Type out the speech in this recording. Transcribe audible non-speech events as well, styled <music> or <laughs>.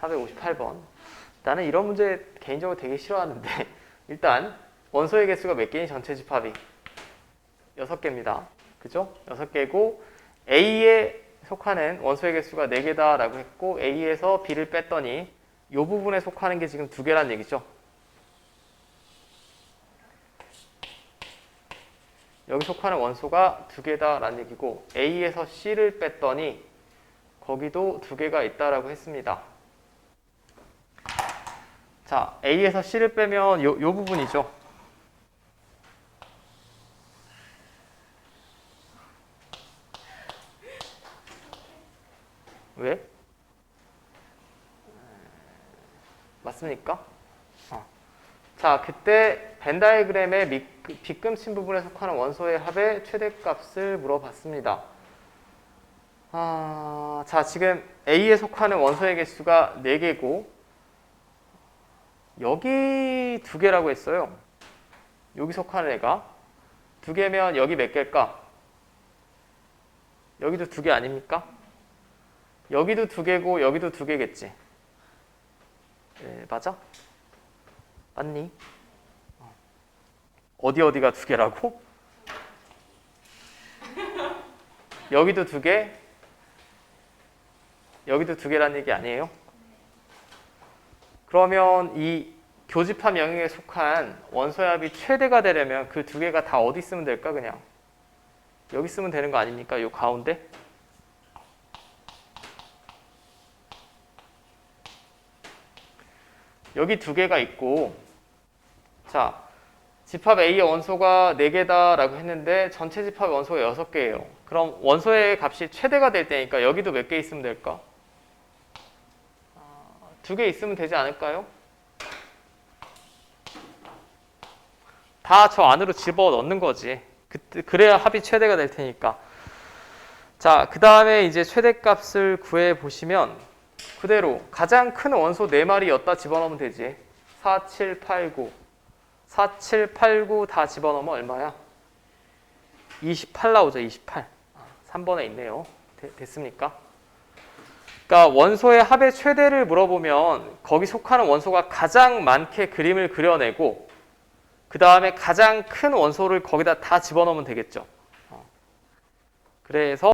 458번. 나는 이런 문제 개인적으로 되게 싫어하는데 <laughs> 일단 원소의 개수가 몇 개인 전체 집합이 6개입니다. 그죠? 6개고 A에 속하는 원소의 개수가 4개다 라고 했고 A에서 B를 뺐더니 이 부분에 속하는 게 지금 2개란 얘기죠. 여기 속하는 원소가 2개다 라는 얘기고 A에서 C를 뺐더니 거기도 2개가 있다라고 했습니다. 자, A에서 C를 빼면 요, 요 부분이죠. 왜? 맞습니까? 어. 자, 그때 벤 다이그램의 미- 그 빗금친 부분에 속하는 원소의 합의 최대값을 물어봤습니다. 아, 자, 지금 A에 속하는 원소의 개수가 4개고 여기 두 개라고 했어요. 여기 속하는 애가 두 개면 여기 몇 개일까? 여기도 두 개 아닙니까? 여기도 두 개고 여기도 두 개겠지. 네, 맞아? 맞니? 어. 어디 어디가 두 개라고? <laughs> 여기도 두 개, 여기도 두 개라는 얘기 아니에요? 그러면 이 교집합 영역에 속한 원소의 합이 최대가 되려면 그 두 개가 다 어디 있으면 될까 그냥 여기 쓰면 되는 거 아닙니까? 요 가운데 여기 두 개가 있고 자 집합 A의 원소가 4개다 라고 했는데 전체 집합 원소가 6개예요. 그럼 원소의 값이 최대가 될 때니까 여기도 몇 개 있으면 될까? 두 개 있으면 되지 않을까요? 다 저 안으로 집어 넣는 거지. 그, 그래야 합이 최대가 될 테니까. 자, 그 다음에 이제 최대값을 구해 보시면 그대로 가장 큰 원소 4마리 였다 집어넣으면 되지. 4, 7, 8, 9. 4, 7, 8, 9 다 집어넣으면 얼마야? 28 나오죠, 28. 3번에 있네요. 되- 됐습니까? 그러니까 원소의 합의 최대를 물어보면 거기 속하는 원소가 가장 많게 그림을 그려내고 그 다음에 가장 큰 원소를 거기다 다 집어넣으면 되겠죠. 어. 그래서